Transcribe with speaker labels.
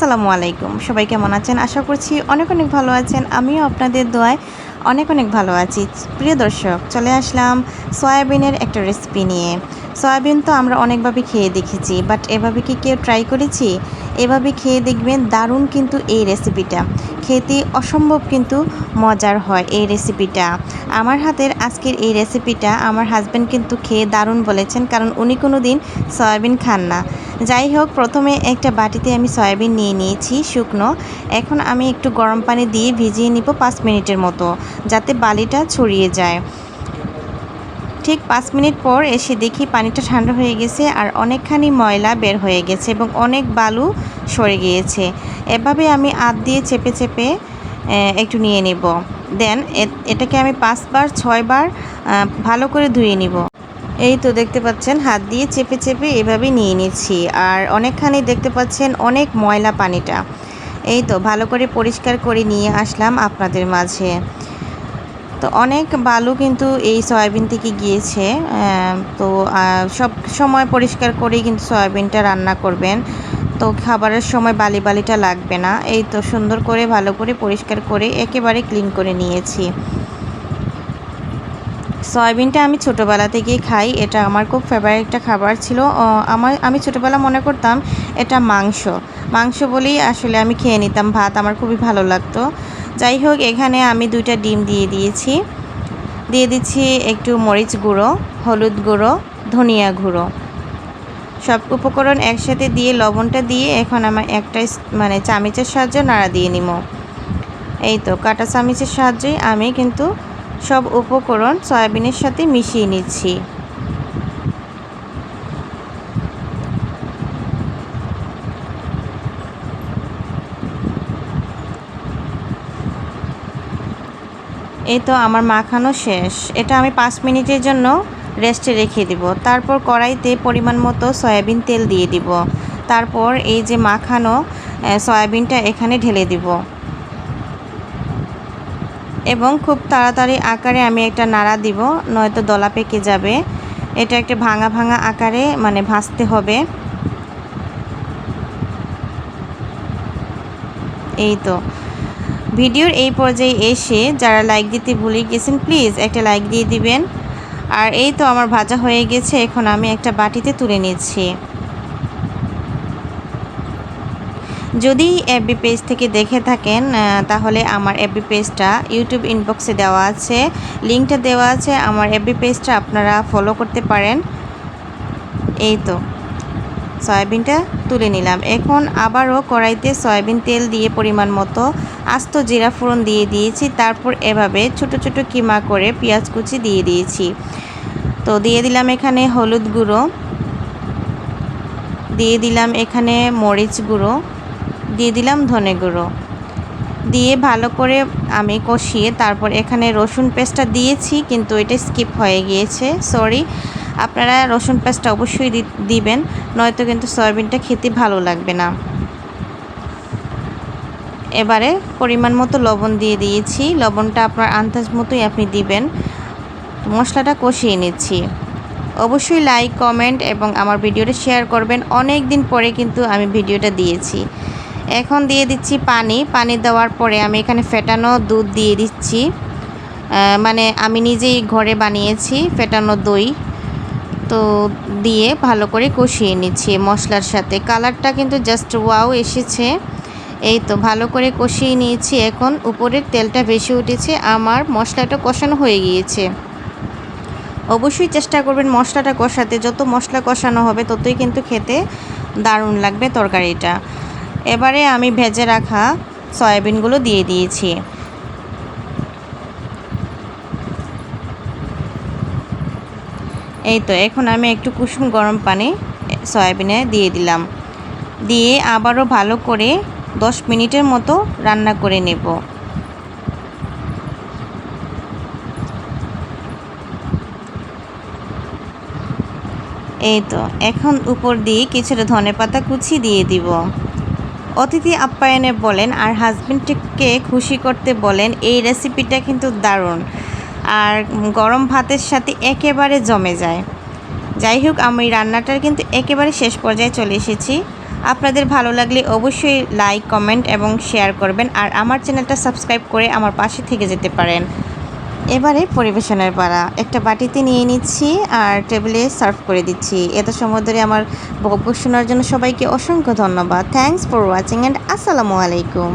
Speaker 1: আসসালামু আলাইকুম। সবাই কেমন আছেন? আশা করছি অনেক অনেক ভালো আছেন। আমিও আপনাদের দোয়ায় অনেক অনেক ভালো আছি। প্রিয় দর্শক, চলে আসলাম সয়াবিনের একটা রেসিপি নিয়ে। সয়াবিন তো আমরা অনেকভাবে খেয়ে দেখেছি বাট এভাবে কি কেউ ট্রাই করেছি? এভাবে খেয়ে দেখবেন দারুণ কিন্তু এই রেসিপিটা খেতে অসম্ভব কিন্তু মজার হয় এই রেসিপিটা আমার হাতের আজকের এই রেসিপিটা আমার হাজব্যান্ড কিন্তু খেয়ে দারুণ বলেছেন, কারণ উনি কোনো দিন সয়াবিন খান না। যাই হোক, প্রথমে একটা বাটিতে আমি সয়াবিন নিয়ে নিয়েছি, শুকনো। এখন আমি একটু গরম পানি দিয়ে ভিজিয়ে নিব পাঁচ মিনিটের মতো, যাতে বালিটা ছড়িয়ে যায়। ঠিক পাঁচ মিনিট পর এসে দেখি পানিটা ঠান্ডা হয়ে গেছে আর অনেকখানি ময়লা বের হয়ে গেছে এবং অনেক বালু সরে গিয়েছে। এভাবে আমি আত দিয়ে চেপে চেপে একটু নিয়ে নিব। দেন এটাকে আমি পাঁচবার, ছয়বার ভালো করে ধুয়ে নিব। এই তো দেখতে পাচ্ছেন, হাত দিয়ে চেপে চেপে এভাবে নিয়ে নিচ্ছি আর অনেকখানি দেখতে পাচ্ছেন অনেক ময়লা পানিটা। এই তো ভালো করে পরিষ্কার করে নিয়ে আসলাম আপনাদের মাঝে। তো অনেক বালু কিন্তু এই সয়াবিন থেকে গিয়েছে তো সব সময় পরিষ্কার করেই কিন্তু সয়াবিনটা রান্না করবেন। তো খাবারের সময় বালি বালিটা লাগবে না, এই তো সুন্দর করে ভালো করে পরিষ্কার করে একেবারে ক্লিন করে নিয়েছি। সয়াবিনটা আমি ছোটোবেলা থেকেই খাই, এটা আমার খুব ফেভারিট একটা খাবার ছিল। আমার, আমি ছোটোবেলা মনে করতাম এটা মাংস। মাংস বলেই আসলে আমি খেয়ে নিতাম, ভাত আমার খুবই ভালো লাগতো। যাই হোক, এখানে আমি দুইটা ডিম দিয়ে দিয়েছি। দিয়ে দিচ্ছি একটু মরিচ গুঁড়ো, হলুদ গুঁড়ো, ধনিয়া গুঁড়ো। সব উপকরণ একসাথে দিয়ে লবণটা দিয়ে এখন আমার একটা মানে চামিচের সাহায্যে নাড়া দিয়ে নিব। এই তো, কাটা চামিচের সাহায্যে আমি কিন্তু সব উপকরণ সয়াবিনের সাথে মিশিয়ে নিচ্ছি। এই তো আমার মাখানো শেষ। এটা আমি পাঁচ মিনিটের জন্য রেস্টে রেখে দিব। তারপর কড়াইতে পরিমাণ মতো সয়াবিন তেল দিয়ে দিব। তারপর এই যে মাখানো সয়াবিনটা এখানে ঢেলে দিব। এবং খুব তাড়াতাড়ি আকারে আমি একটা নাড়া দিব, নয়তো দলা পেকে যাবে। এটা একটা ভাঙা ভাঙা আকারে মানে ভাজতে হবে। এই তো। ভিডিওর এই পর্যায়ে এসে যারা লাইক দিতে ভুলে গেছেন প্লিজ একটা লাইক দিয়ে দিবেন। আর এই তো আমার ভাজা হয়ে গেছে, এখন আমি একটা বাটিতে তুলে নিচ্ছি। যদি এফবি পেজ থেকে দেখে থাকেন তাহলে আমার এফবি পেজটা ইউটিউব ইনবক্সে দেওয়া আছে। লিঙ্কটা দেওয়া আছে, আমার এফবি পেজটা আপনারা ফলো করতে পারেন। এই তো। সয়াবিনটা তুলে নিলাম। এখন আবারও কড়াইতে সয়াবিন তেল দিয়ে পরিমাণ মতো আস্ত জিরা ফোড়ন দিয়ে দিয়েছি। তারপর এভাবে ছোট ছোট কিমা করে পেঁয়াজ কুচি দিয়ে দিয়েছি। তো দিয়ে দিলাম এখানে হলুদ গুঁড়ো। দিয়ে দিলাম এখানে মরিচ গুঁড়ো। দিয়ে দিলাম ধনে গুঁড়ো। দিয়ে ভালো করে আমি কষিয়ে তারপর এখানে রসুন পেস্টটা দিয়েছি, কিন্তু এটা স্কিপ হয়ে গিয়েছে। সরি। আপনারা রসুন পেস্টটা অবশ্যই দিবেন, নয়তো কিন্তু সয়াবিনটা খেতে ভালো লাগবে না। এবারে পরিমাণ মতো লবণ দিয়ে দিয়েছি। লবণটা আপনার আন্দাজ মতোই আপনি দিবেন। মশলাটা কষিয়ে নিচ্ছি। অবশ্যই লাইক কমেন্ট এবং আমার ভিডিওটা শেয়ার করবেন। অনেক দিন পরে কিন্তু আমি ভিডিওটা দিয়েছি। এখন দিয়ে দিচ্ছি পানি। পানি দেওয়ার পরে আমি এখানে ফেটানো দুধ দিয়ে দিচ্ছি। মানে আমি নিজেই ঘরে বানিয়েছি ফেটানো দই। তো দিয়ে ভালো করে কষিয়ে নিচ্ছি মশলার সাথে। কালারটা কিন্তু জাস্ট ওয়াও এসেছে। এই তো ভালো করে কষিয়ে নিয়েছি। এখন উপরের তেলটা বেশি উঠেছে। আমার মশলাটা কষানো হয়ে গিয়েছে। অবশ্যই চেষ্টা করবেন মশলাটা কষাতে। যত মশলা কষানো হবে, ততই কিন্তু খেতে দারুণ লাগবে তরকারিটা। এবারে আমি ভেজে রাখা সয়াবিনগুলো দিয়ে দিয়েছি। এই তো এখন আমি একটু কুসুম গরম পানি সয়াবিনে দিয়ে দিলাম। দিয়ে আবারও ভালো করে দশ মিনিটের মতো রান্না করে নেব। এই তো এখন উপর দিয়ে কিছুটা ধনে পাতা কুচি দিয়ে দিব। অতিথি আপ্যায়নে বলেন, আর হাজব্যান্ডকে খুশি করতে বলেন, এই রেসিপিটা কিন্তু দারুণ। আর গরম ভাতের সাথে একেবারে জমে যায়। যাই হোক, আমি রান্নাটার কিন্তু একেবারে শেষ পর্যায়ে চলে এসেছি। আপনাদের ভালো লাগলে অবশ্যই লাইক কমেন্ট এবং শেয়ার করবেন আর আমার চ্যানেলটা সাবস্ক্রাইব করে আমার পাশে থেকে যেতে পারেন। এবারে পরিবেশনের পালা। একটা বাটিতে নিয়ে নিচ্ছি আর টেবিলে সার্ভ করে দিচ্ছি। এত সময় ধরে আমার বকবক শোনার জন্য সবাইকে অসংখ্য ধন্যবাদ। থ্যাংকস ফর ওয়াচিং অ্যান্ড আসসালামু আলাইকুম।